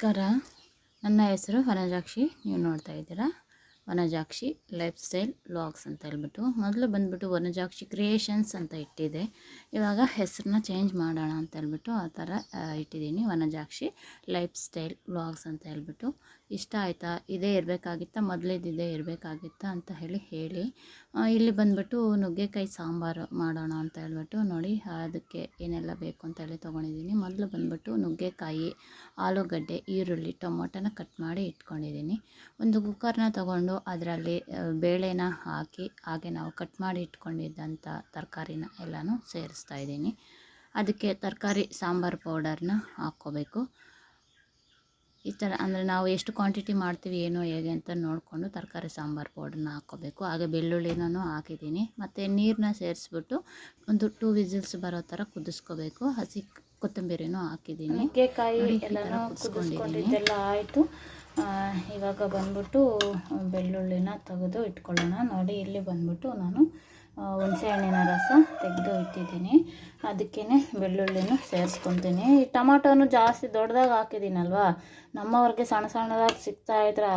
ನಮಸ್ಕಾರ. ನನ್ನ ಹೆಸರು ವನಜಾಕ್ಷಿ. ನೀವು ನೋಡ್ತಾ ಇದ್ದೀರಾ? ವನಜಾಕ್ಷಿ ಲೈಫ್ ಸ್ಟೈಲ್ ವ್ಲಾಗ್ಸ್ ಅಂತ ಹೇಳ್ಬಿಟ್ಟು. ಮೊದಲು ಬಂದುಬಿಟ್ಟು ವನಜಾಕ್ಷಿ ಕ್ರಿಯೇಷನ್ಸ್ ಅಂತ ಇಟ್ಟಿದೆ. ಇವಾಗ ಹೆಸರನ್ನ ಚೇಂಜ್ ಮಾಡೋಣ ಅಂತ ಹೇಳ್ಬಿಟ್ಟು ಆ ಥರ ಇಟ್ಟಿದ್ದೀನಿ. ವನಜಾಕ್ಷಿ ಲೈಫ್ ಸ್ಟೈಲ್ ವ್ಲಾಗ್ಸ್ ಅಂತ ಹೇಳ್ಬಿಟ್ಟು. ಇಷ್ಟ ಆಯಿತಾ? ಇದೇ ಇರಬೇಕಾಗಿತ್ತಾ? ಇದೇ ಇರಬೇಕಾಗಿತ್ತಾ ಅಂತ ಹೇಳಿ ಹೇಳಿ. ಇಲ್ಲಿ ಬಂದುಬಿಟ್ಟು ನುಗ್ಗೆಕಾಯಿ ಸಾಂಬಾರು ಮಾಡೋಣ ಅಂತ ಹೇಳ್ಬಿಟ್ಟು ನೋಡಿ, ಅದಕ್ಕೆ ಏನೆಲ್ಲ ಬೇಕು ಅಂತ ಹೇಳಿ ತೊಗೊಂಡಿದ್ದೀನಿ. ಮೊದಲು ಬಂದುಬಿಟ್ಟು ನುಗ್ಗೆಕಾಯಿ, ಆಲೂಗಡ್ಡೆ, ಈರುಳ್ಳಿ, ಟೊಮೊಟೊನ ಕಟ್ ಮಾಡಿ ಇಟ್ಕೊಂಡಿದ್ದೀನಿ. ಒಂದು ಕುಕ್ಕರ್ನ ತಗೊಂಡು ಅದರಲ್ಲಿ ಬೇಳೆನ ಹಾಕಿ, ಹಾಗೆ ನಾವು ಕಟ್ ಮಾಡಿ ಇಟ್ಕೊಂಡಿದ್ದಂಥ ತರಕಾರಿನ ಎಲ್ಲನೂ ಸೇರಿಸ್ತಾ ಇದ್ದೀನಿ. ಅದಕ್ಕೆ ತರಕಾರಿ ಸಾಂಬಾರು ಪೌಡರ್ನ ಹಾಕ್ಕೋಬೇಕು. ಈ ಥರ ಅಂದರೆ ನಾವು ಎಷ್ಟು ಕ್ವಾಂಟಿಟಿ ಮಾಡ್ತೀವಿ ಏನು ಹೇಗೆ ಅಂತ ನೋಡಿಕೊಂಡು ತರಕಾರಿ ಸಾಂಬಾರು ಪೌಡ್ರನ್ನ ಹಾಕ್ಕೋಬೇಕು. ಹಾಗೆ ಬೆಳ್ಳುಳ್ಳಿನೂ ಹಾಕಿದ್ದೀನಿ. ಮತ್ತು ನೀರನ್ನ ಸೇರಿಸ್ಬಿಟ್ಟು ಒಂದು ಟೂ ವಿಸಿಲ್ಸ್ ಬರೋ ಥರ ಕುದಿಸ್ಕೋಬೇಕು. ಹಸಿ ಕೊತ್ತಂಬರಿನೂ ಹಾಕಿದ್ದೀನಿ. ನುಗ್ಗೆಕಾಯಿ ಥರ ಎಲ್ಲನೂ. ಕುದಿಸ್ಕೊಂಡಿದ್ದೆಲ್ಲ ಆಯಿತು. ಇವಾಗ ಬಂದ್ಬಿಟ್ಟು ಬೆಳ್ಳುಳ್ಳಿನ ತೆಗೆದು ಇಟ್ಕೊಳ್ಳೋಣ. ನೋಡಿ ಇಲ್ಲಿ ಬಂದ್ಬಿಟ್ಟು ನಾನು ಹುಣಸೆ ಹಣ್ಣಿನ ರಸ ತೆಗೆದು ಇಟ್ಟಿದ್ದೀನಿ. ಅದಕ್ಕೇ ಬೆಳ್ಳುಳ್ಳಿನೂ ಸೇರಿಸ್ಕೊತೀನಿ. ಈ ಟೊಮಾಟೋನು ಜಾಸ್ತಿ ದೊಡ್ಡದಾಗಿ ಹಾಕಿದ್ದೀನಲ್ವಾ? ನಮ್ಮವ್ರಿಗೆ ಸಣ್ಣ ಸಣ್ಣದಾಗಿ ಸಿಗ್ತಾ ಇದ್ರೆ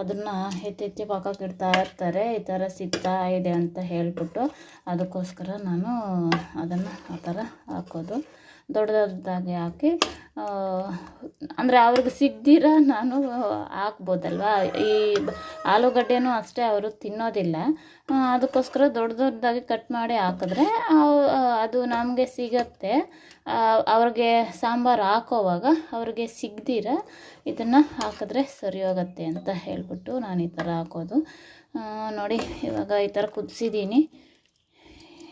ಅದನ್ನು ಹೆಚ್ಚೆಚ್ಚಿ ಪಕ್ಕಕ್ಕೆ ಇಡ್ತಾ ಇರ್ತಾರೆ. ಈ ಥರ ಸಿಗ್ತಾ ಇದೆ ಅಂತ ಹೇಳ್ಬಿಟ್ಟು ಅದಕ್ಕೋಸ್ಕರ ನಾನು ಅದನ್ನು ಆ ಥರ ಹಾಕೋದು. ದೊಡ್ಡ ದೊಡ್ಡದಾಗಿ ಹಾಕಿ ಅಂದರೆ ಅವ್ರಿಗೆ ಸಿಗ್ದಿರ ನಾನು ಹಾಕ್ಬೋದಲ್ವಾ? ಈ ಆಲೂಗಡ್ಡೆನೂ ಅಷ್ಟೇ ಅವರು ತಿನ್ನೋದಿಲ್ಲ. ಅದಕ್ಕೋಸ್ಕರ ದೊಡ್ಡ ದೊಡ್ಡದಾಗಿ ಕಟ್ ಮಾಡಿ ಹಾಕಿದ್ರೆ ಅದು ನಮಗೆ ಸಿಗತ್ತೆ. ಅವ್ರಿಗೆ ಸಾಂಬಾರು ಹಾಕೋವಾಗ ಅವ್ರಿಗೆ ಸಿಗ್ದಿರ ಇದನ್ನು ಹಾಕಿದ್ರೆ ಸರಿ ಹೋಗುತ್ತೆ ಅಂತ ಹೇಳ್ಬಿಟ್ಟು ನಾನು ಈ ಥರ ಹಾಕೋದು. ನೋಡಿ, ಇವಾಗ ಈ ಥರ ಕುದಿಸಿದ್ದೀನಿ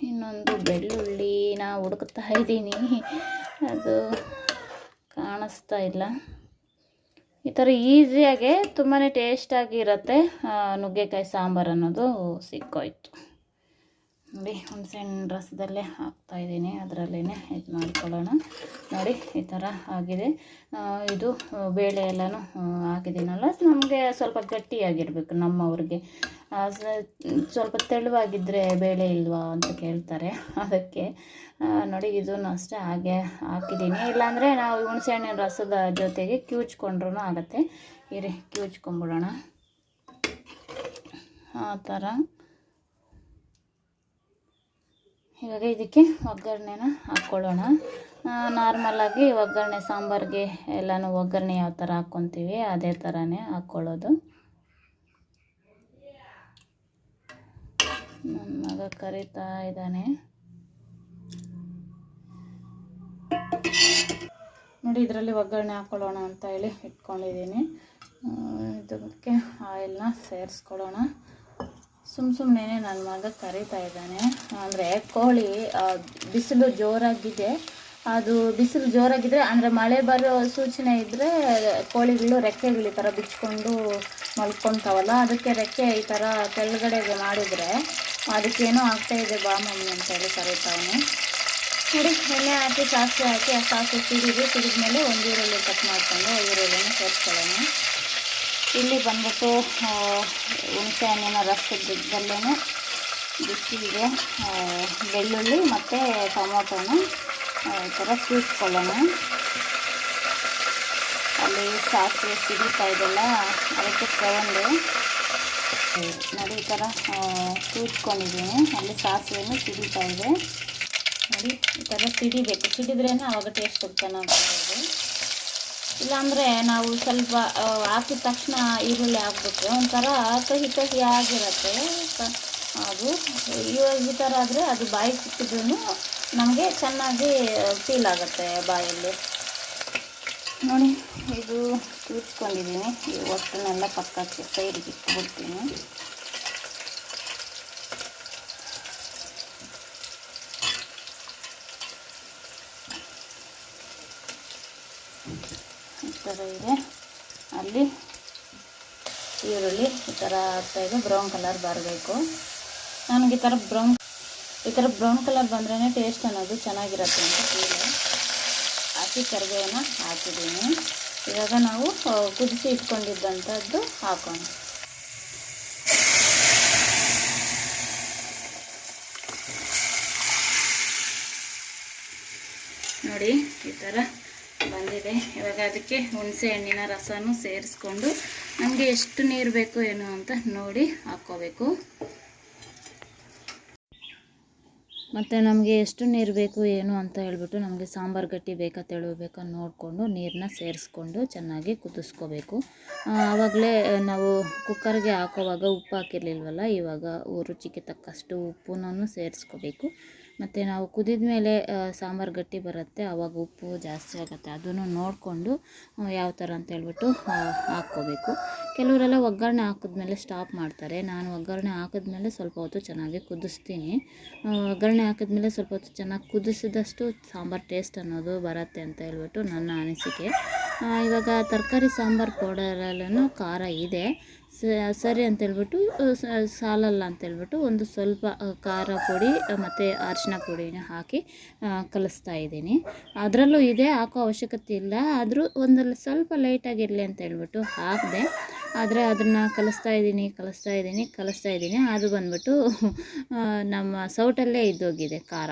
ಇನ್ನೊಂದು ಬೆಳ್ಳುಳ್ಳಿನ ಹುಡುಕ್ತಾ ಇದ್ದೀನಿ ಅದು ಕಾಣಿಸ್ತಾ ಇಲ್ಲ. ಈ ಥರ ಈಸಿಯಾಗೆ ತುಂಬಾ ಟೇಸ್ಟಾಗಿರುತ್ತೆ ನುಗ್ಗೆಕಾಯಿ ಸಾಂಬಾರು ಅನ್ನೋದು ಸಿಕ್ಕೋಯ್ತು. ನೋಡಿ ಹುಣಸೆಹಣ್ಣು ರಸದಲ್ಲೇ ಹಾಕ್ತಾ ಇದ್ದೀನಿ. ಅದರಲ್ಲೇ ಇದು ಮಾಡ್ಕೊಳ್ಳೋಣ. ನೋಡಿ, ಈ ಥರ ಆಗಿದೆ. ಇದು ಬೇಳೆ ಎಲ್ಲನೂ ಹಾಕಿದ್ದೀನಲ್ಲ ನಮಗೆ ಸ್ವಲ್ಪ ಗಟ್ಟಿಯಾಗಿರಬೇಕು ನಮ್ಮವ್ರಿಗೆ. ಸ್ವಲ್ಪ ತೆಳುವಾಗಿದ್ದರೆ ಬೇಳೆ ಇಲ್ವಾ ಅಂತ ಕೇಳ್ತಾರೆ. ಅದಕ್ಕೆ ನೋಡಿ, ಇದನ್ನು ಅಷ್ಟೇ ಹಾಗೆ ಹಾಕಿದ್ದೀನಿ. ಇಲ್ಲಾಂದರೆ ನಾವು ಹುಣಸೆಹಣ್ಣಿನ ರಸದ ಜೊತೆಗೆ ಕ್ಯೂಚ್ಕೊಂಡ್ರೂ ಆಗುತ್ತೆ. ಇರಿ, ಕ್ಯೂಚ್ಕೊಂಬಿಡೋಣ. ಆ ಥರ ಇವಾಗ ಇದಕ್ಕೆ ಒಗ್ಗರಣೆನ ಹಾಕ್ಕೊಳ್ಳೋಣ. ನಾರ್ಮಲಾಗಿ ಒಗ್ಗರಣೆ ಸಾಂಬಾರಿಗೆ ಎಲ್ಲನೂ ಒಗ್ಗರಣೆ ಯಾವ ಥರ ಹಾಕ್ಕೊತೀವಿ ಅದೇ ಥರನೇ ಹಾಕ್ಕೊಳ್ಳೋದು. ನನ್ನ ಮಗ ಕರೀತಾ ಇದ್ದಾನೆ. ನೋಡಿ, ಇದರಲ್ಲಿ ಒಗ್ಗರಣೆ ಹಾಕ್ಕೊಳ್ಳೋಣ ಅಂತ ಹೇಳಿ ಇಟ್ಕೊಂಡಿದ್ದೀನಿ. ಇದಕ್ಕೆ ಆಯಿಲ್ನ ಸೇರಿಸ್ಕೊಳ್ಳೋಣ. ಸುಮ್ಮ ಸುಮ್ಮನೆ ನನ್ನ ಮಗ ಕರೀತಾ ಇದ್ದಾನೆ. ಅಂದರೆ ಕೋಳಿ ಬಿಸಿಲು ಜೋರಾಗಿದೆ. ಅದು ಬಿಸಿಲು ಜೋರಾಗಿದ್ರೆ, ಅಂದರೆ ಮಳೆ ಬರೋ ಸೂಚನೆ ಇದ್ದರೆ ಕೋಳಿಗಳು ರೆಕ್ಕೆಗಳು ಈ ಥರ ಬಿಚ್ಕೊಂಡು ಮಲ್ಕೊತಾವಲ್ಲ, ಅದಕ್ಕೆ ರೆಕ್ಕೆ ಈ ಥರ ಕೆಳಗಡೆಗೆ ಮಾಡಿದರೆ ಅದಕ್ಕೇನೋ ಇದೆ ಬಾ ಮಮ್ಮಿ ಅಂತ ಹೇಳಿ ಕರೀತಾವನೆ. ನೋಡಿ ಎಣ್ಣೆ ಹಾಕಿ, ಸಾಸಿವೆ ಹಾಕಿ, ಆ ಸಾಸಿವೆ ಸಿಡಿದು, ಸಿಡಿದ್ಮೇಲೆ ಒಂದು ಈರುಳ್ಳಿ ಕಟ್ ಮಾಡಿಕೊಂಡು, ಈರುಳ್ಳಿನ ಸೇರಿಸ್ಕೊಳ್ಳೋಣ ಇಲ್ಲಿ ಬಂದ್ಬಿಟ್ಟು ಹುಣಸೆ ಹಣ್ಣಿನ ರಸದಲ್ಲೇ ಬಿಸಿಗೆ ಬೆಳ್ಳುಳ್ಳಿ ಮತ್ತು ಟೊಮೊಟೊನ ಈ ಥರ ಕೂಸ್ಕೊಳ್ಳೋಣ ಅಲ್ಲಿ ಸಾಸಿವೆ ಸಿಡಿತಾ ಇದೆಲ್ಲ, ಅದಕ್ಕೆ ತಗೊಂಡು, ನೋಡಿ ಈ ಥರ ಕೂತ್ಕೊಂಡಿದ್ದೀನಿ ಅಲ್ಲಿ ಸಾಸಿವೆನೂ ಸಿಡಿತಾ ಇದೆ. ನೋಡಿ, ಈ ಥರ ಸಿಡಿಬೇಕು. ಸಿಡಿದ್ರೇ ಆವಾಗ ಟೇಸ್ಟ್ ಚೆನ್ನಾಗಿ ಬರೋದು ಇಲ್ಲಾಂದರೆ ನಾವು ಸ್ವಲ್ಪ ಹಾಕಿದ ತಕ್ಷಣ ಈರುಳ್ಳಿ ಹಾಕ್ಬೇಕು ಒಂಥರ ಕಹಿ ಕಹಿ ಆಗಿರುತ್ತೆ. ಅದು ಇವಾಗ ಈ ಥರ ಆದರೆ ಅದು ಬಾಯಿ ಸಿಕ್ಕಿದ್ರೂ ನಮಗೆ ಚೆನ್ನಾಗಿ ಫೀಲ್ ಆಗುತ್ತೆ ಬಾಯಲ್ಲಿ. ನೋಡಿ, ಇದು ಕೂತ್ಕೊಂಡಿದ್ದೀನಿ ಈ ಒಟ್ಟನ್ನೆಲ್ಲ ಪಕ್ಕಕ್ಕೆ ಸೈಡ್ಗೆ ಇಟ್ಬಿಡ್ತೀನಿ. ಇದೆ. ಅಲ್ಲಿ ಈರುಳ್ಳಿ ಈ ಥರ ಆಗ್ತಾಯಿದೆ ಬ್ರೌನ್ ಕಲರ್ ಬರಬೇಕು. ನನಗೆ ಈ ಥರ ಬ್ರೌನ್ ಈ ಥರ ಬ್ರೌನ್ ಕಲರ್ ಬಂದ್ರೇ ಟೇಸ್ಟ್ ಅನ್ನೋದು ಚೆನ್ನಾಗಿರುತ್ತೆ ಅಂತ ಫೀಲ್ ಹಸಿ ಕರಿಬೇವನ್ನ ಹಾಕಿದ್ದೀನಿ. ಇವಾಗ ನಾವು ಕುದಿಸಿ ಇಟ್ಕೊಂಡಿದ್ದಂಥದ್ದು ಹಾಕೋಣ. ನೋಡಿ, ಈ ಥರ ಇದೆ. ಇವಾಗ ಅದಕ್ಕೆ ಹುಣಸೆ ಹಣ್ಣಿನ ರಸನೂ ಸೇರಿಸ್ಕೊಂಡು ನಮಗೆ ಎಷ್ಟು ನೀರು ಬೇಕು ಏನು ಅಂತ ನೋಡಿ ಹಾಕ್ಕೋಬೇಕು. ಮತ್ತು ನಮಗೆ ಎಷ್ಟು ನೀರು ಬೇಕು ಏನು ಅಂತ ಹೇಳ್ಬಿಟ್ಟು ನಮಗೆ ಸಾಂಬಾರು ಗಟ್ಟಿ ಬೇಕಾ ತೆಳು ಬೇಕಾ ನೋಡಿಕೊಂಡು ನೀರನ್ನ ಸೇರಿಸ್ಕೊಂಡು ಚೆನ್ನಾಗಿ ಕುದಿಸ್ಕೋಬೇಕು. ಆವಾಗಲೇ ನಾವು ಕುಕ್ಕರ್ಗೆ ಹಾಕೋವಾಗ ಉಪ್ಪು ಹಾಕಿರ್ಲಿಲ್ವಲ್ಲ, ಇವಾಗ ರುಚಿಗೆ ತಕ್ಕಷ್ಟು ಉಪ್ಪುನೂ ಸೇರಿಸ್ಕೋಬೇಕು. ಮತ್ತು ನಾವು ಕುದಿದ ಮೇಲೆ ಸಾಂಬಾರು ಗಟ್ಟಿ ಬರುತ್ತೆ. ಆವಾಗ ಉಪ್ಪು ಜಾಸ್ತಿ ಆಗುತ್ತೆ. ಅದನ್ನು ನೋಡಿಕೊಂಡು ಯಾವ ಥರ ಅಂತ ಹೇಳ್ಬಿಟ್ಟು ಹಾಕ್ಕೋಬೇಕು. ಕೆಲವರೆಲ್ಲ ಒಗ್ಗರಣೆ ಹಾಕಿದ್ಮೇಲೆ ಸ್ಟಾಪ್ ಮಾಡ್ತಾರೆ. ನಾನು ಒಗ್ಗರಣೆ ಹಾಕಿದ್ಮೇಲೆ ಸ್ವಲ್ಪ ಹೊತ್ತು ಚೆನ್ನಾಗಿ ಕುದಿಸ್ತೀನಿ. ಒಗ್ಗರಣೆ ಹಾಕಿದ್ಮೇಲೆ ಸ್ವಲ್ಪ ಹೊತ್ತು ಚೆನ್ನಾಗಿ ಕುದಿಸಿದಷ್ಟು ಸಾಂಬಾರು ಟೇಸ್ಟ್ ಅನ್ನೋದು ಬರುತ್ತೆ ಅಂತ ಹೇಳ್ಬಿಟ್ಟು ನನ್ನ ಅನಿಸಿಕೆ. ಇವಾಗ ತರಕಾರಿ ಸಾಂಬಾರು ಪೌಡರಲ್ಲೂ ಖಾರ ಇದೆ. ಸರಿ ಅಂತೇಳ್ಬಿಟ್ಟು ಸಾಲಲ್ಲ ಅಂತೇಳ್ಬಿಟ್ಟು ಒಂದು ಸ್ವಲ್ಪ ಖಾರ ಪುಡಿ ಮತ್ತು ಅರಿಶಿನ ಪುಡಿನ ಹಾಕಿ ಕಲಿಸ್ತಾ ಇದ್ದೀನಿ. ಅದರಲ್ಲೂ ಇದೆ, ಹಾಕೋ ಅವಶ್ಯಕತೆ ಇಲ್ಲ. ಆದರೂ ಒಂದಲ್ಲಿ ಸ್ವಲ್ಪ ಲೈಟಾಗಿರಲಿ ಅಂತ ಹೇಳ್ಬಿಟ್ಟು ಹಾಕಿದೆ. ಆದರೆ ಅದನ್ನು ಕಲಿಸ್ತಾ ಇದ್ದೀನಿ ಕಲಿಸ್ತಾ ಇದ್ದೀನಿ ಕಲಿಸ್ತಾ ಇದ್ದೀನಿ. ಅದು ಬಂದ್ಬಿಟ್ಟು ನಮ್ಮ ಸೌಟಲ್ಲೇ ಇದ್ದೋಗಿದೆ ಖಾರ.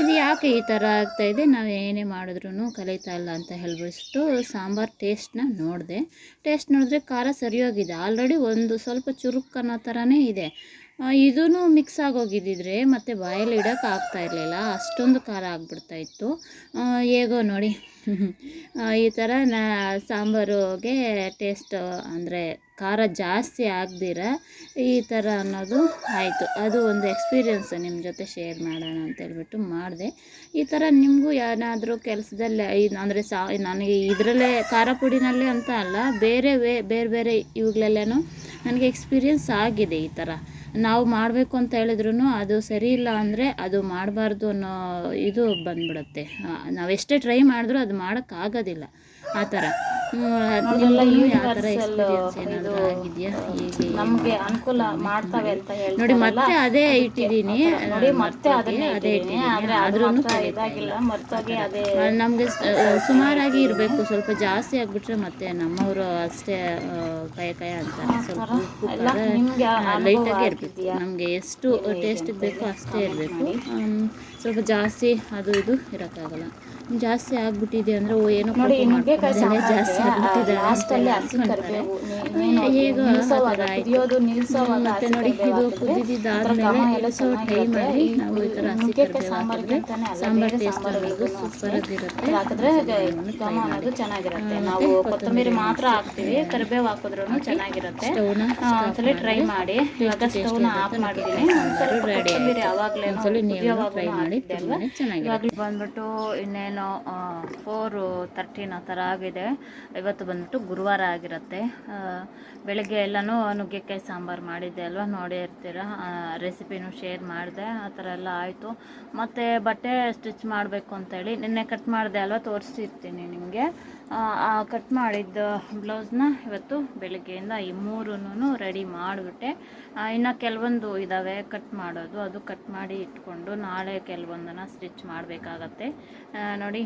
ಇದು ಯಾಕೆ ಈ ಥರ ಆಗ್ತಾಯಿದೆ ನಾವು ಏನೇ ಮಾಡಿದ್ರೂ ಕಲಿತಾ ಇಲ್ಲ ಅಂತ ಹೇಳ್ಬಿಟ್ಟು ಸಾಂಬಾರು ಟೇಸ್ಟ್ನ ನೋಡಿದೆ. ಟೇಸ್ಟ್ ನೋಡಿದ್ರೆ ಖಾರ ಸರಿಯೋಗಿದೆ. ಆಲ್ರೆಡಿ ಒಂದು ಸ್ವಲ್ಪ ಚುರುಕು ಅನ್ನೋ ಥರನೇ ಇದೆ. ಇದೂ ಮಿಕ್ಸ್ ಆಗೋಗಿದ್ದಿದ್ರೆ ಮತ್ತು ಬಾಯಲ್ಲಿ ಇಡೋಕ್ಕಾಗ್ತಾ ಇರಲಿಲ್ಲ. ಅಷ್ಟೊಂದು ಖಾರ ಆಗ್ಬಿಡ್ತಾ ಇತ್ತು. ಹೇಗೋ ನೋಡಿ. ಈ ಥರ ನಾ ಸಾಂಬಾರುಗೆ ಟೇಸ್ಟ್ ಅಂದರೆ ಖಾರ ಜಾಸ್ತಿ ಆಗದಿರ ಈ ಥರ ಅನ್ನೋದು ಆಯಿತು. ಅದು ಒಂದು ಎಕ್ಸ್ಪೀರಿಯನ್ಸ್ ನಿಮ್ಮ ಜೊತೆ ಶೇರ್ ಮಾಡೋಣ ಅಂತ ಹೇಳ್ಬಿಟ್ಟು ಮಾಡಿದೆ. ಈ ಥರ ನಿಮಗೂ ಏನಾದರೂ ಕೆಲಸದಲ್ಲಿ ಅಂದರೆ ಸಾ, ನನಗೆ ಇದರಲ್ಲೇ ಖಾರ ಪುಡಿನಲ್ಲೇ ಅಂತ ಅಲ್ಲ, ಬೇರೆ ಬೇರೆ ಬೇರೆ ಇವುಗಳಲ್ಲೇನೂ ನನಗೆ ಎಕ್ಸ್ಪೀರಿಯನ್ಸ್ ಆಗಿದೆ ಈ ಥರ ನಾವು ಮಾಡಬೇಕು ಅಂತ ಹೇಳಿದ್ರೂ ಅದು ಸರಿ ಇಲ್ಲ ಅಂದರೆ ಅದು ಮಾಡಬಾರ್ದು ಅನ್ನೋ ಇದು ಬಂದ್ಬಿಡುತ್ತೆ. ನಾವೆಷ್ಟೇ ಟ್ರೈ ಮಾಡಿದ್ರೂ ಅದು ಮಾಡೋಕ್ಕಾಗೋದಿಲ್ಲ. ಆ ಥರ ನಮಗೆ ಅನುಕೂಲ ಮಾಡ್ತವೆ ಅಂತ ನೋಡಿ ಮತ್ತೆ ಅದೇ ಇಟ್ಟಿದ್ದೀನಿ. ನೋಡಿ ಮತ್ತೆ ಅದನ್ನೇ ಅದೇ ಇಟ್ಟಿದ್ದೀನಿ. ಆದ್ರೆ ಆದ್ರೂ ಇದಾಗಿಲ್ಲ. ಮರ್ತೋಗಿ ಅದೇ ನಮಗೆ ಸುಮಾರಾಗಿ ಇರಬೇಕು. ಸ್ವಲ್ಪ ಜಾಸ್ತಿ ಆಗ್ಬಿಟ್ರೆ ಮತ್ತೆ ನಮ್ಮವರು ಅಷ್ಟೇ ಕಾಯ ಕೈ ಕೈ ಅಂತಾರೆ ಸ್ವಲ್ಪ ಲೈಟಾಗಿ ಇರಬೇಕು. ನಮಗೆ ಎಷ್ಟು ಟೇಸ್ಟ್ ಬೇಕೋ ಅಷ್ಟೇ ಇರಬೇಕು. ಸ್ವಲ್ಪ ಜಾಸ್ತಿ ಅದು ಇದು ಇರೋಕ್ಕಾಗಲ್ಲ. ಜಾಸ್ತಿ ಆಗ್ಬಿಟ್ಟಿದೆ ಅಂದ್ರೆ ಓ ಏನೋ ನೋಡಿ ನುಗ್ಗೆಕಾಯಿ ಜಾಸ್ತಿ ಆಗ್ಬಿಟ್ಟಿದೆ ಲಾಸ್ಟಲ್ಲಿ ಹಸಿ ಕರಿಬೇವು ನಿಲ್ಸೋವಾಗ ಕುದಿಯೋದು ನಿಲ್ಸೋವಾಗ ಮತ್ತೆ ನೋಡಿ ಇದು ಕುದಿದಿದ್ದಾದ್ಮೇಲೆ ಸೊ ಟ್ರೈ. ಮಾಡಿ ನಾವು ಈ ಥರ ಹಸಿ ಕರಿಬೇವು ಹಾಕಿದ್ರೆ ಸಾಂಬಾರ್ ಟೇಸ್ಟ್ ಅನ್ನೋದು ಸೂಪರ್ ಆಗಿರುತ್ತೆ. ಹಾಕಿದ್ರೆ ಘಮ ಅನ್ನೋದು ಚೆನ್ನಾಗಿರುತ್ತೆ. ನಾವು ಕೊತ್ತಂಬರಿ ಮಾತ್ರ ಹಾಕ್ತೀವಿ ಕರಿಬೇವು ಹಾಕಿದ್ರು ಚೆನ್ನಾಗಿರುತ್ತೆ. ಒಂದ್ಸಲಿ ಟ್ರೈ ಮಾಡಿ. ಇವಾಗ ಸ್ಟೌನ್ ಆಫ್ ಮಾಡಿದ್ದೀನಿ ಒಂದ್ಸಲ ರೆಡಿ ಕೊತ್ತಂಬರಿ ಯಾವಾಗಲೇ ಒಂದ್ಸಲಿ ನೀವು ಟ್ರೈ ಮಾಡಿ ಚೆನ್ನಾಗಿ ಅಲ್ವಾ? ಇವಾಗ ಬಂದ್ಬಿಟ್ಟು ಇನ್ನೇನು ಫೋರು ತರ್ಟೀನ್ ಆ ಥರ ಆಗಿದೆ. ಇವತ್ತು ಬಂದ್ಬಿಟ್ಟು ಗುರುವಾರ ಆಗಿರುತ್ತೆ. ಬೆಳಗ್ಗೆ ಎಲ್ಲನೂ ನುಗ್ಗೆಕಾಯಿ ಸಾಂಬಾರು ಮಾಡಿದ್ದೆ ಅಲ್ವಾ? ನೋಡೇ ಇರ್ತೀರ? ರೆಸಿಪಿನೂ ಶೇರ್ ಮಾಡಿದೆ. ಆ ಥರ ಎಲ್ಲ ಆಯಿತು. ಮತ್ತು ಬಟ್ಟೆ ಸ್ಟಿಚ್ ಮಾಡಬೇಕು ಅಂತೇಳಿ ನಿನ್ನೆ ಕಟ್ ಮಾಡಿದೆ ಅಲ್ವಾ? ತೋರಿಸ್ತಿರ್ತೀನಿ ನಿಮಗೆ. ಕಟ್ ಮಾಡಿದ್ದ ಬ್ಲೌಸ್ನ ಇವತ್ತು ಬೆಳಗ್ಗೆಯಿಂದ ಈ ಮೂರೂ ರೆಡಿ ಮಾಡಿಬಿಟ್ಟೆ. ಇನ್ನು ಕೆಲವೊಂದು ಇದ್ದಾವೆ ಕಟ್ ಮಾಡೋದು. ಅದು ಕಟ್ ಮಾಡಿ ಇಟ್ಕೊಂಡು ನಾಳೆ ಕೆಲವೊಂದನ್ನು ಸ್ಟಿಚ್ ಮಾಡಬೇಕಾಗತ್ತೆ. ನೋಡಿ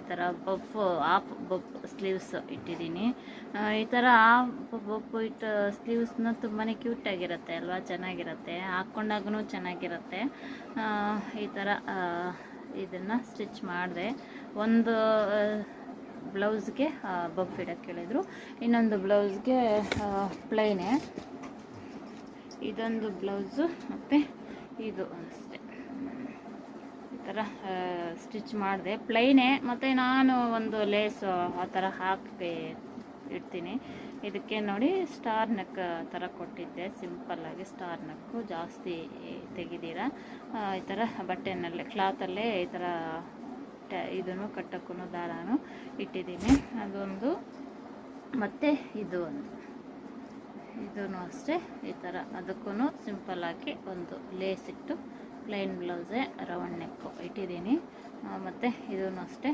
ಈ ಥರ ಬಫ್ ಆಫ್ ಬಫ್ ಸ್ಲೀವ್ಸ್ ಇಟ್ಟಿದ್ದೀನಿ. ಈ ಥರ ಆಫ್ ಬಫ್ ಇಟ್ಟು ಸ್ಲೀವ್ಸ್ನ ತುಂಬಾ ಕ್ಯೂಟಾಗಿರುತ್ತೆ ಅಲ್ವಾ? ಚೆನ್ನಾಗಿರುತ್ತೆ. ಹಾಕ್ಕೊಂಡಾಗೂ ಚೆನ್ನಾಗಿರುತ್ತೆ. ಈ ಥರ ಇದನ್ನು ಸ್ಟಿಚ್ ಮಾಡಿದೆ. ಒಂದು ಬ್ಲೌಸ್ಗೆ ಬಫ್ ಇಡಕ್ಕೆ ಹೇಳಿದರು ಇನ್ನೊಂದು ಬ್ಲೌಸ್ಗೆ ಪ್ಲೈನೇ ಇದೊಂದು ಬ್ಲೌಸು ಮತ್ತು ಇದು ಅಷ್ಟೇ. ಈ ಥರ ಸ್ಟಿಚ್ ಮಾಡಿದೆ. ಪ್ಲೈನೇ ಮತ್ತು ನಾನು ಒಂದು ಲೇಸು ಆ ಥರ ಹಾಕಿ ಇಡ್ತೀನಿ. ಇದಕ್ಕೆ ನೋಡಿ ಸ್ಟಾರ್ ನೆಕ್ ಥರ ಕೊಟ್ಟಿದ್ದೆ. ಸಿಂಪಲ್ಲಾಗಿ ಸ್ಟಾರ್ ನೆಕ್ಕು ಜಾಸ್ತಿ ತೆಗೆದಿರ. ಈ ಥರ ಬಟ್ಟೆನಲ್ಲೇ ಕ್ಲಾತಲ್ಲೇ ಈ ಥರ ಟ ಇದನ್ನು ಕಟ್ಟಕ್ಕೂ ದಾರಾನು ಇಟ್ಟಿದ್ದೀನಿ. ಅದೊಂದು, ಮತ್ತು ಇದು ಒಂದು. ಇದೂ ಅಷ್ಟೇ, ಈ ಥರ. ಅದಕ್ಕೂ ಸಿಂಪಲ್ ಆಗಿ ಒಂದು ಲೇಸ್ ಇಟ್ಟು ಪ್ಲೈನ್ ಬ್ಲೌಸೆ ರೌಂಡ್ ನೆಕ್ಕು ಇಟ್ಟಿದ್ದೀನಿ. ಮತ್ತು ಇದೂ ಅಷ್ಟೇ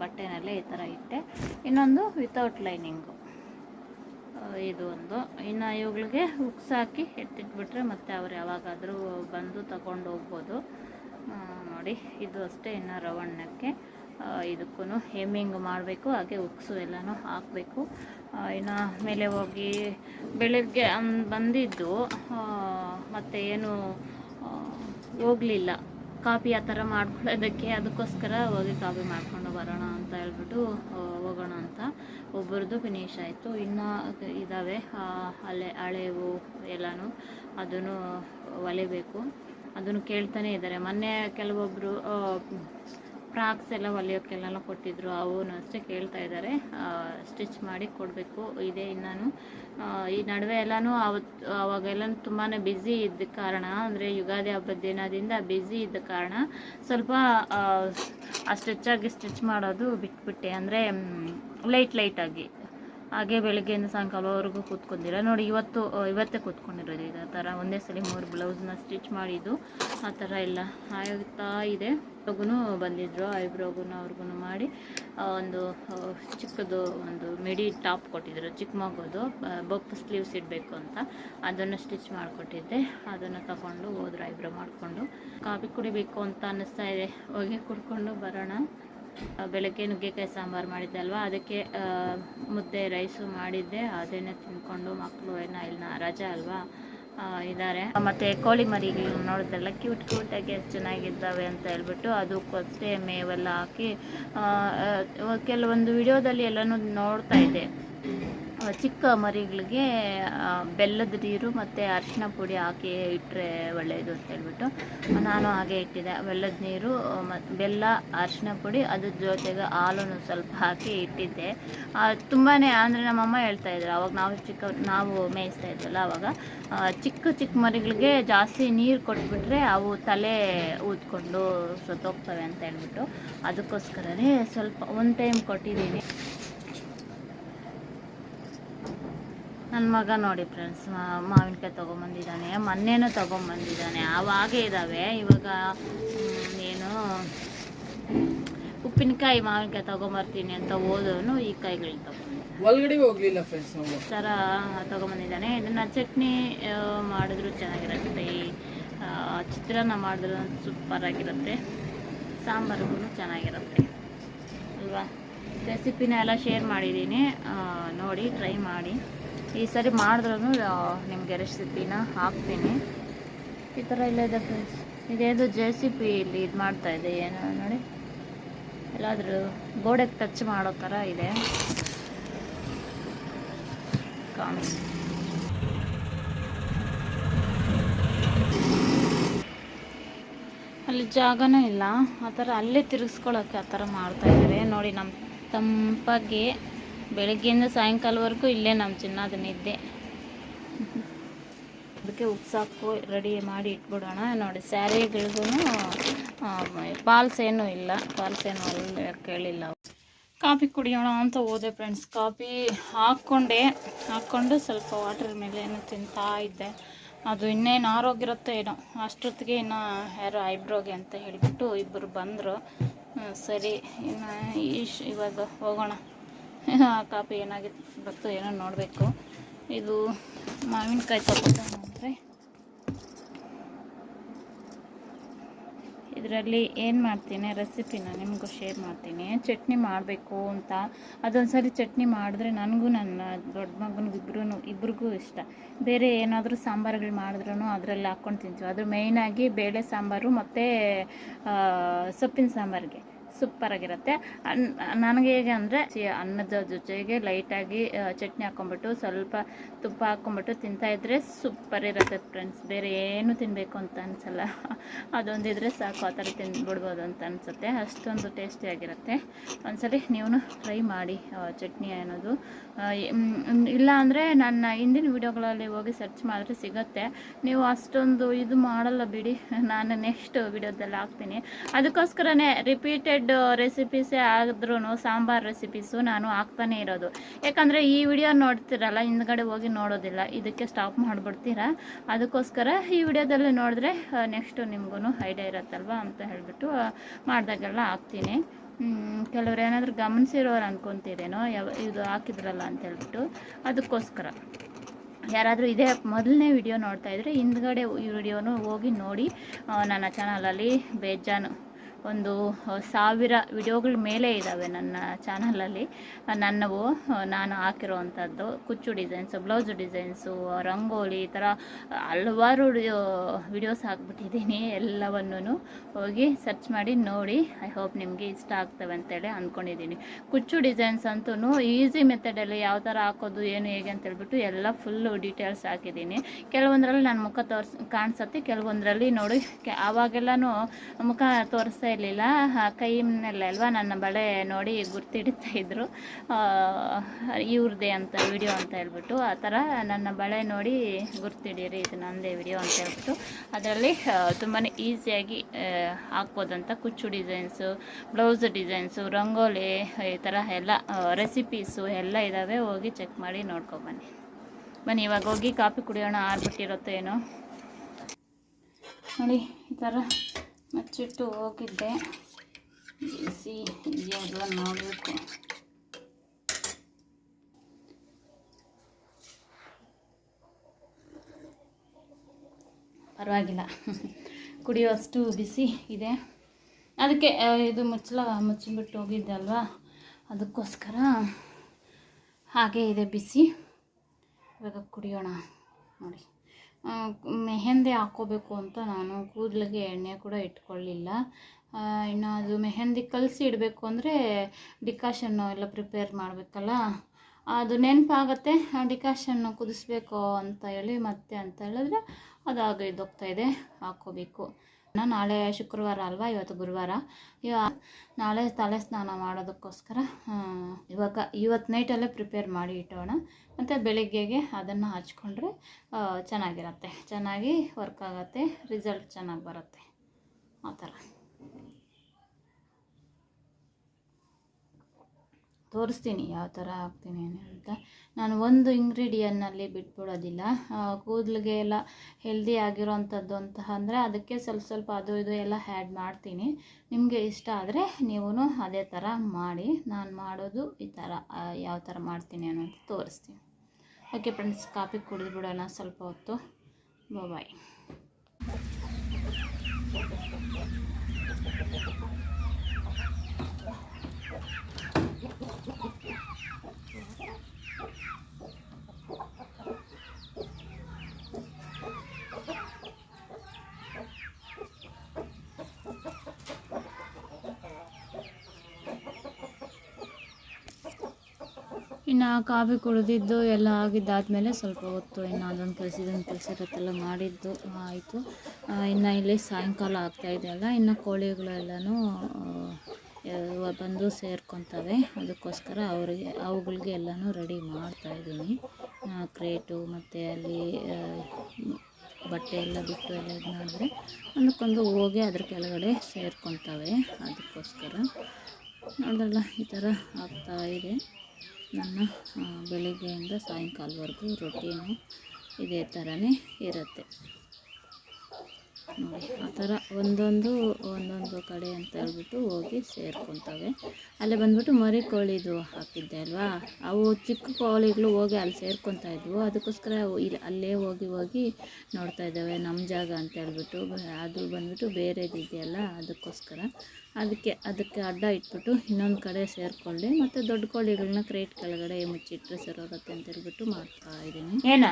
ಬಟ್ಟೆನಲ್ಲಿ ಈ ಥರ ಇಟ್ಟೆ. ಇನ್ನೊಂದು ವಿತೌಟ್ ಲೈನಿಂಗು ಇದು ಒಂದು. ಇನ್ನು ಇವುಗಳಿಗೆ ಹುಕ್ಸ್ ಹಾಕಿ ಎತ್ತಿಟ್ಬಿಟ್ರೆ ಮತ್ತೆ ಅವ್ರು ಯಾವಾಗಾದರೂ ಬಂದು ತಗೊಂಡು ಹೋಗ್ಬೋದು. ನೋಡಿ. ಇದು ಅಷ್ಟೇ ಇನ್ನು ರವಣ್ಣಕ್ಕೆ. ಇದಕ್ಕೂ ಹೇಮಿಂಗ್ ಮಾಡಬೇಕು, ಹಾಗೆ ಉಕ್ಸು ಎಲ್ಲನೂ ಹಾಕಬೇಕು. ಇನ್ನು ಮೇಲೆ ಹೋಗಿ ಬೆಳಗ್ಗೆ ಬಂದಿದ್ದು ಮತ್ತು ಏನು ಹೋಗಲಿಲ್ಲ. ಕಾಪಿ ಆ ಥರ ಮಾಡ್ಕೊಳ್ಳೋದಕ್ಕೆ ಅದಕ್ಕೋಸ್ಕರ ಹೋಗಿ ಕಾಪಿ ಮಾಡ್ಕೊಂಡು ಬರೋಣ ಅಂತ ಹೇಳ್ಬಿಟ್ಟು ಹೋಗೋಣ ಅಂತ. ಒಬ್ಬರದ್ದು ಫಿನಿಶ್ ಆಯಿತು. ಇನ್ನು ಇದ್ದಾವೆ ಅಲೆ ಹಳೆ ಹಳೆವು ಎಲ್ಲನೂ ಅದನ್ನು ಹೊಲಿಬೇಕು. ಅದನ್ನು ಕೇಳ್ತಾನೆ ಇದ್ದಾರೆ. ಮೊನ್ನೆ ಕೆಲವೊಬ್ಬರು ಫ್ರಾಕ್ಸ್ ಎಲ್ಲ ಹೊಲಿಯೋಕ್ಕೆಲ್ಲ ಕೊಟ್ಟಿದ್ರು ಅವನು ಅಷ್ಟೇ ಕೇಳ್ತಾ ಇದ್ದಾರೆ. ಸ್ಟಿಚ್ ಮಾಡಿ ಕೊಡಬೇಕು ಇದೆ ಇನ್ನೂ ಈ ನಡುವೆ ಎಲ್ಲನೂ ಅವತ್ತು ಅವಾಗೆಲ್ಲ ತುಂಬಾ ಬ್ಯುಸಿ ಇದ್ದ ಕಾರಣ ಅಂದರೆ ಯುಗಾದಿ ಹಬ್ಬದ ದಿನದಿಂದ ಬ್ಯುಸಿ ಇದ್ದ ಕಾರಣ ಸ್ವಲ್ಪ ಆ, ಸ್ಟಿಚ್ಚಾಗಿ ಸ್ಟಿಚ್ ಮಾಡೋದು ಬಿಟ್ಬಿಟ್ಟೆ. ಅಂದರೆ ಲೈಟ್ ಲೈಟಾಗಿ ಹಾಗೆ ಬೆಳಗ್ಗೆಯಿಂದ ಸಾಯಂಕಾಲವರೆಗೂ ಕೂತ್ಕೊಂಡಿಲ್ಲ ನೋಡಿ, ಇವತ್ತು ಇವತ್ತೇ ಕೂತ್ಕೊಂಡಿರೋದು ಇದು ಆ ಥರ ಒಂದೇ ಸಲ ಮೂರು ಬ್ಲೌಸ್ನ ಸ್ಟಿಚ್ ಮಾಡಿದ್ದು. ಆ ಥರ ಎಲ್ಲ ಆಗುತ್ತಾ ಇದೆ. ಅವ್ರಿಗೂ ಬಂದಿದ್ದರು ಐಬ್ರೋಗೂ ಅವ್ರಿಗೂ ಮಾಡಿ ಒಂದು ಚಿಕ್ಕದು ಒಂದು ಮಿಡಿ ಟಾಪ್ ಕೊಟ್ಟಿದ್ದರು ಚಿಕ್ಕ ಮಗುದು. ಬೊಪ್ ಸ್ಲೀವ್ಸ್ ಇಡಬೇಕು ಅಂತ. ಅದನ್ನು ಸ್ಟಿಚ್ ಮಾಡಿಕೊಟ್ಟಿದ್ದೆ. ಅದನ್ನು ತಗೊಂಡು ಹೋದ್ರು, ಐಬ್ರೋ ಮಾಡಿಕೊಂಡು. ಕಾಫಿ ಕುಡಿಬೇಕು ಅಂತ ಅನ್ನಿಸ್ತಾ ಇದೆ. ಹೋಗಿ ಕುಡ್ಕೊಂಡು ಬರೋಣ. ಬೆಳಗ್ಗೆ ನುಗ್ಗೆಕಾಯಿ ಸಾಂಬಾರು ಮಾಡಿದ್ದೆ ಅಲ್ವಾ ಅದಕ್ಕೆ ಮುದ್ದೆ, ರೈಸು ಮಾಡಿದ್ದೆ. ಅದನ್ನೇ ತಿನ್ಕೊಂಡು ಮಕ್ಕಳು ಏನೋ ಇಲ್ಲ ರಜಾ ಅಲ್ವಾ? ಇದ್ದಾರೆ ಮತ್ತು ಕೋಳಿ ಮರಿಗಳು ನೋಡಿದ್ರಲ್ಲ ಕ್ಯೂಟ್ ಕ್ಯೂಟಾಗಿ ಎಷ್ಟು ಚೆನ್ನಾಗಿದ್ದಾವೆ ಅಂತ ಹೇಳ್ಬಿಟ್ಟು ಅದಕ್ಕೊತ್ತೆ ಮೇವೆಲ್ಲ ಹಾಕಿ ಕೆಲವೊಂದು ವಿಡಿಯೋದಲ್ಲಿ ಎಲ್ಲನೂ ನೋಡ್ತಾ ಇದ್ದೆ. ಚಿಕ್ಕ ಮರಿಗಳಿಗೆ ಬೆಲ್ಲದ ನೀರು ಮತ್ತು ಅರಿಶಿನ ಪುಡಿ ಹಾಕಿ ಇಟ್ಟರೆ ಒಳ್ಳೆಯದು ಅಂತ ಹೇಳ್ಬಿಟ್ಟು ನಾನು ಹಾಗೆ ಇಟ್ಟಿದ್ದೆ. ಬೆಲ್ಲದ ನೀರು ಮತ್ತು ಬೆಲ್ಲ, ಅರಿಶಿನ ಪುಡಿ, ಅದ್ರ ಜೊತೆಗೆ ಹಾಲನ್ನು ಸ್ವಲ್ಪ ಹಾಕಿ ಇಟ್ಟಿದ್ದೆ. ತುಂಬಾ ಅಂದರೆ ನಮ್ಮಮ್ಮ ಹೇಳ್ತಾ ಇದ್ರು, ಅವಾಗ ನಾವು ಚಿಕ್ಕ, ನಾವು ಮೇಯಿಸ್ತಾ ಇದ್ವಲ್ಲ ಅವಾಗ ಚಿಕ್ಕ ಚಿಕ್ಕ ಮರಿಗಳಿಗೆ ಜಾಸ್ತಿ ನೀರು ಕೊಟ್ಬಿಟ್ರೆ ಅವು ತಲೆ ಊದ್ಕೊಂಡು ಸತ್ತೋಗ್ತವೆ ಅಂತ ಹೇಳ್ಬಿಟ್ಟು ಅದಕ್ಕೋಸ್ಕರನೇ ಸ್ವಲ್ಪ ಒಂದು ಟೈಮ್ ಕೊಟ್ಟಿದ್ದೀನಿ. ನನ್ನ ಮಗ ನೋಡಿ ಫ್ರೆಂಡ್ಸ್ ಮಾವಿನಕಾಯಿ ತೊಗೊಂಬಂದಿದ್ದಾನೆ ಮೊನ್ನೆನೂ ತೊಗೊಂಬಂದಿದ್ದಾನೆ ಆವಾಗೇ ಇದ್ದಾವೆ ಇವಾಗ ಏನು ಉಪ್ಪಿನಕಾಯಿ ಮಾವಿನಕಾಯಿ ತೊಗೊಂಬರ್ತೀನಿ ಅಂತ ಓದೋನು ಈ ಕಾಯಿಗಳು ತೊಗೊಂಡು ಒಳಗಡೆ ಹೋಗ್ಲಿಲ್ಲ ಫ್ರೆಂಡ್ಸ್ ನಾವು. ಥರ ತೊಗೊಂಬಂದಿದ್ದಾನೆ ಇದನ್ನು ಚಟ್ನಿ ಮಾಡಿದ್ರು ಚೆನ್ನಾಗಿರುತ್ತೆ. ಈ ಚಿತ್ರಾನ್ನ ಮಾಡಿದ್ರು ಸೂಪರ್ ಆಗಿರುತ್ತೆ ಸಾಂಬಾರಿಗೂ ಚೆನ್ನಾಗಿರುತ್ತೆ. ಅಲ್ವಾ? ರೆಸಿಪಿನ ಎಲ್ಲ ಶೇರ್ ಮಾಡಿದ್ದೀನಿ ನೋಡಿ ಟ್ರೈ ಮಾಡಿ. ಈ ಸರಿ ಮಾಡಿದ್ರೂ ನಿಮಗೆ ರೆಸಿಪಿನ ಹಾಕ್ತೀನಿ. ಈ ಥರ ಇಲ್ಲ ಇದೆ ಫ್ರೆಂಡ್ಸ್ ಇದೇನು ಜೆ ಸಿ ಪಿ ಇಲ್ಲಿ ಇದು ಮಾಡ್ತಾ ಇದೆ, ಏನು ನೋಡಿ. ಎಲ್ಲಾದರೂ ಗೋಡೆಗೆ ಟಚ್ ಮಾಡೋ ಥರ ಇದೆ. ಕಾಮ ಅಲ್ಲಿ ಜಾಗನೂ ಇಲ್ಲ. ಆ ಥರ ಅಲ್ಲೇ ತಿರುಗಿಸ್ಕೊಳ್ಳೋಕ್ಕೆ ಆ ಥರ ಮಾಡ್ತಾ ಇದ್ದಾರೆ ನೋಡಿ ನಮ್ಮ ತಂಪಾಗಿ ಬೆಳಗ್ಗೆಯಿಂದ ಸಾಯಂಕಾಲವರೆಗೂ ಇಲ್ಲೇ ನಮ್ಮ ಚಿನ್ನದ ನಿದ್ದೆ ಅದಕ್ಕೆ ಉಪ್ಸಾಕು ರೆಡಿ ಮಾಡಿ ಇಟ್ಬಿಡೋಣ. ನೋಡಿ ಸ್ಯಾರಿಗಳಿಗೂ ಪಾಲ್ಸ್ ಏನೂ ಇಲ್ಲ. ಪಾಲ್ಸ್ ಏನೂ ಕೇಳಿಲ್ಲ ಕಾಫಿ ಕುಡಿಯೋಣ ಅಂತ ಹೋದೆ ಫ್ರೆಂಡ್ಸ್ ಕಾಫಿ ಹಾಕ್ಕೊಂಡೆ. ಹಾಕ್ಕೊಂಡು ಸ್ವಲ್ಪ ವಾಟರ್ ಮೇಲೆ ಏನು ತಿಂತಾ ಇದ್ದೆ. ಅದು ಇನ್ನೇನು ಇರುತ್ತೆ ಏನೋ. ಅಷ್ಟೊತ್ತಿಗೆ ಇನ್ನು ಯಾರು ಐಬ್ರೋಗೆ ಅಂತ ಹೇಳಿಬಿಟ್ಟು ಇಬ್ಬರು ಬಂದರು. ಸರಿ. ಇನ್ನು ಇಶ್ ಇವಾಗ ಹೋಗೋಣ. ಕಾಫಿ ಏನಾಗಿತ್ತು ಬರ್ತೋ ಏನೋ ನೋಡಬೇಕು. ಇದು ಮಾವಿನಕಾಯಿ ತಗೊಂಡ್ರೆ ಇದರಲ್ಲಿ ಏನು ಮಾಡ್ತೀನಿ, ರೆಸಿಪಿನ ನಿಮಗೂ ಶೇರ್ ಮಾಡ್ತೀನಿ. ಚಟ್ನಿ ಮಾಡಬೇಕು ಅಂತ. ಅದೊಂದ್ಸರಿ ಚಟ್ನಿ ಮಾಡಿದ್ರೆ ನನಗೂ ನನ್ನ ದೊಡ್ಡ ಮಗನಿಗೂ ಇಬ್ರು ಇಬ್ರಿಗೂ ಇಷ್ಟ. ಬೇರೆ ಏನಾದರೂ ಸಾಂಬಾರುಗಳು ಮಾಡಿದ್ರೂ ಅದರಲ್ಲಿ ಹಾಕ್ಕೊಂಡು ತಿಂತೀವಿ. ಅದು ಮೇಯ್ನಾಗಿ ಬೇಳೆ ಸಾಂಬಾರು ಮತ್ತು ಸೊಪ್ಪಿನ ಸಾಂಬಾರಿಗೆ. ಸೂಪರಾಗಿರುತ್ತೆ ನನಗೆ ಹೇಗೆ ಅಂದರೆ ಅನ್ನದ ಜೊತೆಗೆ ಲೈಟಾಗಿ ಚಟ್ನಿ ಹಾಕ್ಕೊಂಬಿಟ್ಟು ಸ್ವಲ್ಪ ತುಪ್ಪ ಹಾಕ್ಕೊಂಬಿಟ್ಟು ತಿಂತಾಯಿದ್ರೆ ಸೂಪರ್ ಇರುತ್ತೆ ಫ್ರೆಂಡ್ಸ್ ಬೇರೆ ಏನು ತಿನ್ನಬೇಕು ಅಂತ ಅನಿಸಲ್ಲ. ಅದೊಂದಿದ್ರೆ ಸಾಕು, ಆ ಥರ ತಿಂದ್ಬಿಡ್ಬೋದು ಅಂತ ಅನಿಸುತ್ತೆ. ಅಷ್ಟೊಂದು ಟೇಸ್ಟಿಯಾಗಿರುತ್ತೆ ಒಂದ್ಸಲಿ ನೀವು ಟ್ರೈ ಮಾಡಿ ಚಟ್ನಿ ಅನ್ನೋದು. ಇಲ್ಲ ಅಂದರೆ ನನ್ನ ಹಿಂದಿನ ವೀಡಿಯೋಗಳಲ್ಲಿ ಹೋಗಿ ಸರ್ಚ್ ಮಾಡಿದ್ರೆ ಸಿಗುತ್ತೆ. ನೀವು ಅಷ್ಟೊಂದು ಇದು ಮಾಡಲ್ಲ ಬಿಡಿ. ನಾನು ನೆಕ್ಸ್ಟ್ ವೀಡಿಯೋದಲ್ಲಿ ಹಾಕ್ತೀನಿ. ಅದಕ್ಕೋಸ್ಕರನೇ ರಿಪೀಟೆಡ್ ರೆಸಿಪೀಸೇ ಆದ್ರೂ ಸಾಂಬಾರ್ ರೆಸಿಪೀಸು ನಾನು ಹಾಕ್ತಾನೆ ಇರೋದು. ಯಾಕಂದರೆ ಈ ವಿಡಿಯೋ ನೋಡ್ತಿರಲ್ಲ, ಹಿಂದ್ಗಡೆ ಹೋಗಿ ನೋಡೋದಿಲ್ಲ. ಇದಕ್ಕೆ ಸ್ಟಾಪ್ ಮಾಡಿಬಿಡ್ತೀರಾ? ಅದಕ್ಕೋಸ್ಕರ ಈ ವಿಡಿಯೋದಲ್ಲಿ ನೋಡಿದ್ರೆ ನೆಕ್ಸ್ಟು ನಿಮಗೂ ಐಡಿಯಾ ಇರುತ್ತಲ್ವ ಅಂತ ಹೇಳಿಬಿಟ್ಟು ಮಾಡಿದಾಗೆಲ್ಲ ಹಾಕ್ತೀನಿ. ಕೆಲವ್ರು ಏನಾದರೂ ಗಮನಿಸಿರೋರು ಅನ್ಕೊತೀರೇನೋ, ಯಾವ ಇದು ಹಾಕಿದ್ರಲ್ಲ ಅಂತ ಹೇಳ್ಬಿಟ್ಟು ಅದಕ್ಕೋಸ್ಕರ. ಯಾರಾದರೂ ಇದೇ ಮೊದಲನೇ ವಿಡಿಯೋ ನೋಡ್ತಾ ಇದ್ದರೆ ಹಿಂದ್ಗಡೆ ಈ ವಿಡಿಯೋನು ಹೋಗಿ ನೋಡಿ ನನ್ನ ಚಾನಲಲ್ಲಿ ಬೇಜಾನು. ಒಂದು ಸಾವಿರ ವಿಡಿಯೋಗಳ ಮೇಲೆ ಇದ್ದಾವೆ ನನ್ನ ಚಾನಲಲ್ಲಿ. ನನ್ನವು ನಾನು ಹಾಕಿರೋವಂಥದ್ದು, ಕುಚ್ಚು ಡಿಸೈನ್ಸು, ಬ್ಲೌಸ್ ಡಿಸೈನ್ಸು, ರಂಗೋಲಿ ಈ ಥರ ಹಲವಾರು ವಿಡಿಯೋಸ್ ಹಾಕ್ಬಿಟ್ಟಿದ್ದೀನಿ ಎಲ್ಲವನ್ನೂ ಹೋಗಿ ಸರ್ಚ್ ಮಾಡಿ ನೋಡಿ. ಐ ಹೋಪ್ ನಿಮಗೆ ಇಷ್ಟ ಆಗ್ತವೆ ಅಂತೇಳಿ ಅಂದ್ಕೊಂಡಿದ್ದೀನಿ. ಕುಚ್ಚು ಡಿಸೈನ್ಸ್ ಅಂತೂ ಈಸಿ ಮೆಥಡಲ್ಲಿ ಯಾವ ಥರ ಹಾಕೋದು, ಏನು ಹೇಗೆ ಅಂತ ಹೇಳ್ಬಿಟ್ಟು ಎಲ್ಲ ಫುಲ್ಲು ಡೀಟೇಲ್ಸ್ ಹಾಕಿದ್ದೀನಿ. ಕೆಲವೊಂದರಲ್ಲಿ ನಾನು ಮುಖ ತೋರ್ಸ್, ಕಾಣಿಸತ್ತೆ, ಕೆಲವೊಂದರಲ್ಲಿ ನೋಡಿ ಆವಾಗೆಲ್ಲನೂ ಮುಖ ತೋರಿಸ್ತಾ ಇರಲಿಲ್ಲ. ಕೈನಲ್ಲೇ ಅಲ್ವಾ ನನ್ನ ಬಳೆ ನೋಡಿ ಗುರ್ತಿಡ್ತಾ ಇದ್ರು. ಇವ್ರದ್ದೇ ಅಂತ ವಿಡಿಯೋ ಅಂತ ಹೇಳ್ಬಿಟ್ಟು ಆ ಥರ ನನ್ನ ಬಳೆ ನೋಡಿ ಗುರ್ತಿಡೀರಿ, ಇದು ನನ್ನದೇ ವಿಡಿಯೋ ಅಂತ ಹೇಳ್ಬಿಟ್ಟು ಅದರಲ್ಲಿ ತುಂಬಾ ಈಸಿಯಾಗಿ ಹಾಕ್ಬೋದಂತ ಕುಚ್ಚು ಡಿಸೈನ್ಸು, ಬ್ಲೌಸ್ ಡಿಸೈನ್ಸು, ರಂಗೋಲಿ, ಈ ಥರ ಎಲ್ಲ ರೆಸಿಪೀಸು ಎಲ್ಲ ಇದ್ದಾವೆ ಹೋಗಿ ಚೆಕ್ ಮಾಡಿ ನೋಡ್ಕೊಬನ್ನಿ ಬನ್ನಿ. ಇವಾಗ ಹೋಗಿ ಕಾಫಿ ಕುಡಿಯೋಣ. ಆರ್ಬಿಟ್ಟಿರುತ್ತೋ ಏನೋ ನೋಡಿ, ಈ ಥರ ಮಚ್ಚಿಟ್ಟು ಹೋಗಿದ್ದೆ. ಬಿಸಿ ಇದೆಯಲ್ಲ ನೋಡಬೇಕು. ಪರವಾಗಿಲ್ಲ. ಕುಡಿಯುವಷ್ಟು ಬಿಸಿ ಇದೆ. ಅದಕ್ಕೆ ಇದು ಮುಚ್ಚಲ ಮುಚ್ಚಿಬಿಟ್ಟು ಹೋಗಿದ್ದೆ ಅಲ್ವಾ? ಅದಕ್ಕೋಸ್ಕರ ಹಾಗೆ ಇದೆ ಬಿಸಿ. ಇವಾಗ ಕುಡಿಯೋಣ. ನೋಡಿ. ಮೆಹಂದಿ ಹಾಕ್ಕೋಬೇಕು ಅಂತ ನಾನು ಕೂದಲಿಗೆ ಎಣ್ಣೆ ಕೂಡ ಇಟ್ಕೊಳ್ಳಿಲ್ಲ. ಇನ್ನು ಅದು ಮೆಹೆಂದಿ ಕಲಸಿ ಇಡಬೇಕು ಅಂದರೆ ಡಿಕಾಷನ್ನು ಎಲ್ಲ ಪ್ರಿಪೇರ್ ಮಾಡಬೇಕಲ್ಲ? ಅದು ನೆನಪಾಗತ್ತೆ ಡಿಕಾಷನ್ನು ಕುದಿಸ್ಬೇಕು ಅಂತ ಹೇಳಿ ಮತ್ತೆ ಅಂತ ಹೇಳಿದ್ರೆ ಅದಾಗ ಇದೋಗ್ತಾ ಇದೆ ಹಾಕ್ಕೋಬೇಕು ನಾಳೆ ಶುಕ್ರವಾರ ಅಲ್ವಾ? ಇವತ್ತು ಗುರುವಾರ. ಇವ ನಾಳೆ ತಲೆ ಸ್ನಾನ ಮಾಡೋದಕ್ಕೋಸ್ಕರ ಇವಾಗ ಇವತ್ತು ನೈಟಲ್ಲೇ ಪ್ರಿಪೇರ್ ಮಾಡಿ ಇಟ್ಟೋಣ. ಮತ್ತು ಬೆಳಿಗ್ಗೆಗೆ ಅದನ್ನು ಹಚ್ಕೊಂಡ್ರೆ ಚೆನ್ನಾಗಿರತ್ತೆ. ಚೆನ್ನಾಗಿ ವರ್ಕ್ ಆಗುತ್ತೆ ರಿಸಲ್ಟ್ ಚೆನ್ನಾಗಿ ಬರುತ್ತೆ. ಆ ಥರ. ತೋರಿಸ್ತೀನಿ ಯಾವ ಥರ ಹಾಕ್ತೀನಿ ಅಂತ. ನಾನು ಒಂದು ಇಂಗ್ರೀಡಿಯನ್ನಲ್ಲಿ ಬಿಟ್ಬಿಡೋದಿಲ್ಲ. ಕೂದಲಿಗೆ ಎಲ್ಲ ಹೆಲ್ದಿ ಆಗಿರೋವಂಥದ್ದು ಅಂತ ಅಂದರೆ ಅದಕ್ಕೆ ಸ್ವಲ್ಪ ಸ್ವಲ್ಪ ಅದು ಇದು ಎಲ್ಲ ಆ್ಯಡ್ ಮಾಡ್ತೀನಿ. ನಿಮಗೆ ಇಷ್ಟ ಆದರೆ ನೀವು ಅದೇ ಥರ ಮಾಡಿ. ನಾನು ಮಾಡೋದು ಈ ಥರ ಯಾವ ಥರ ಮಾಡ್ತೀನಿ ಅನ್ನೋದು ತೋರಿಸ್ತೀನಿ. ಓಕೆ ಫ್ರೆಂಡ್ಸ್ ಕಾಫಿ ಕುಡಿದು ಬಿಡೋಣ ಸ್ವಲ್ಪ ಹೊತ್ತು. ಬಾಯ್ ಇನ್ನು ಕಾಫಿ ಕುಡಿದಿದ್ದು ಎಲ್ಲ ಆಗಿದ್ದಾದಮೇಲೆ ಸ್ವಲ್ಪ ಹೊತ್ತು ಇನ್ನು ಅದೊಂದು ಕೆಲಸ ಇದೊಂದು ಕೆಲಸ ಇರುತ್ತೆಲ್ಲ ಮಾಡಿದ್ದು, ಆಯಿತು. ಇನ್ನು ಇಲ್ಲಿ ಸಾಯಂಕಾಲ ಆಗ್ತಾಯಿದೆ ಅಲ್ಲ, ಇನ್ನು ಕೋಳಿಗಳೆಲ್ಲನೂ ಬಂದು ಸೇರ್ಕೊತವೆ. ಅದಕ್ಕೋಸ್ಕರ ಅವರಿಗೆ, ಅವುಗಳಿಗೆ ಎಲ್ಲನೂ ರೆಡಿ ಮಾಡ್ತಾಯಿದ್ದೀನಿ ಕ್ರೇಟು ಮತ್ತು ಅಲ್ಲಿ ಬಟ್ಟೆ ಎಲ್ಲ ಬಿಟ್ಟು ಎಲ್ಲ ಇದು ಮಾಡಿದ್ರೆ ಒಂದಕ್ಕೊಂದು ಹೋಗಿ ಅದ್ರ ಕೆಳಗಡೆ ಸೇರ್ಕೊತವೆ. ಅದಕ್ಕೋಸ್ಕರ ನೋಡಲ್ಲ ಈ ಥರ ಆಗ್ತಾ ಇದೆ. ನನ್ನ ಬೆಳಿಗ್ಗೆಯಿಂದ ಸಾಯಂಕಾಲವರೆಗೂ ರೊಟೀನು ಇದೇ ಥರನೇ ಇರುತ್ತೆ. ನೋಡಿ, ಆ ಥರ ಒಂದೊಂದು ಒಂದೊಂದು ಕಡೆ ಅಂತ ಹೇಳ್ಬಿಟ್ಟು ಹೋಗಿ ಸೇರ್ಕೊತವೆ ಅಲ್ಲೇ ಬಂದ್ಬಿಟ್ಟು ಮರಿ ಕೋಳಿದು ಹಾಕಿದ್ದೆ ಅಲ್ವಾ? ಅವು ಚಿಕ್ಕ ಕೋಳಿಗಳು ಹೋಗಿ ಅಲ್ಲಿ ಸೇರ್ಕೊತಾ ಇದ್ವು. ಅದಕ್ಕೋಸ್ಕರ ಇಲ್ಲಿ ಅಲ್ಲೇ ಹೋಗಿ ಹೋಗಿ ನೋಡ್ತಾ ಇದ್ದಾವೆ, ನಮ್ಮ ಜಾಗ ಅಂತ ಹೇಳ್ಬಿಟ್ಟು. ಅದು ಬಂದ್ಬಿಟ್ಟು ಬೇರೆದಿದೆಯಲ್ಲ ಅದಕ್ಕೋಸ್ಕರ. ಅದಕ್ಕೆ ಅದಕ್ಕೆ ಅಡ್ಡ ಇಟ್ಬಿಟ್ಟು ಇನ್ನೊಂದು ಕಡೆ ಸೇರಿಕೊಳ್ಳಿ ಮತ್ತು ದೊಡ್ಡ ಕೋಳಿಗಳನ್ನ ಕ್ರೇಟ್ ಕೆಳಗಡೆ ಮುಚ್ಚಿಟ್ಟರೆ ಸರೋಗತ್ತೆ ಅಂತ ಹೇಳ್ಬಿಟ್ಟು ಮಾಡ್ತಾ ಇದ್ದೀನಿ. ಏನ?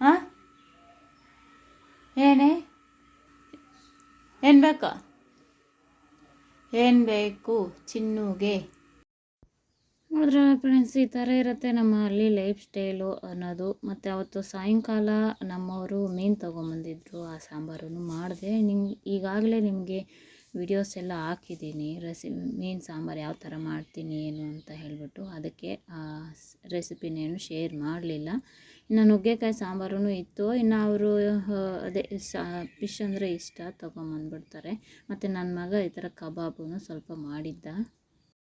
ಹಾಂ ಏನೇ? ಏನು ಬೇಕಾ? ಏನು ಬೇಕು ಚಿನ್ನುಗೆ? ನೋಡಿದ್ರೆ ಫ್ರೆಂಡ್ಸ್ ಈ ಥರ ಇರುತ್ತೆ ನಮ್ಮ ಅಲ್ಲಿ ಲೈಫ್ ಸ್ಟೈಲು ಅನ್ನೋದು. ಮತ್ತು ಅವತ್ತು ಸಾಯಂಕಾಲ ನಮ್ಮವರು ಮೀನು ತೊಗೊಂಬಂದಿದ್ರು, ಆ ಸಾಂಬಾರನ್ನು ಮಾಡಿದೆ. ನಿಮ್ಗೆ ಈಗಾಗಲೇ ನಿಮಗೆ ವಿಡಿಯೋಸ್ ಎಲ್ಲ ಹಾಕಿದ್ದೀನಿ. ರೆಸಿ, ಮೀನು ಸಾಂಬಾರು ಯಾವ ಥರ ಮಾಡ್ತೀನಿ, ಏನು ಅಂತ ಹೇಳಿಬಿಟ್ಟು ಅದಕ್ಕೆ ರೆಸಿಪಿನೇನು ಶೇರ್ ಮಾಡಲಿಲ್ಲ. ಇನ್ನು ನುಗ್ಗೆಕಾಯಿ ಸಾಂಬಾರು ಇತ್ತು. ಇನ್ನು ಅವರು ಅದೇ, ಸಾ, ಫಿಶ್ ಅಂದರೆ ಇಷ್ಟ, ತಗೊಂಬಂದ್ಬಿಡ್ತಾರೆ. ಮತ್ತು ನನ್ನ ಮಗ ಈ ಥರ ಕಬಾಬು ಸ್ವಲ್ಪ ಮಾಡಿದ್ದ.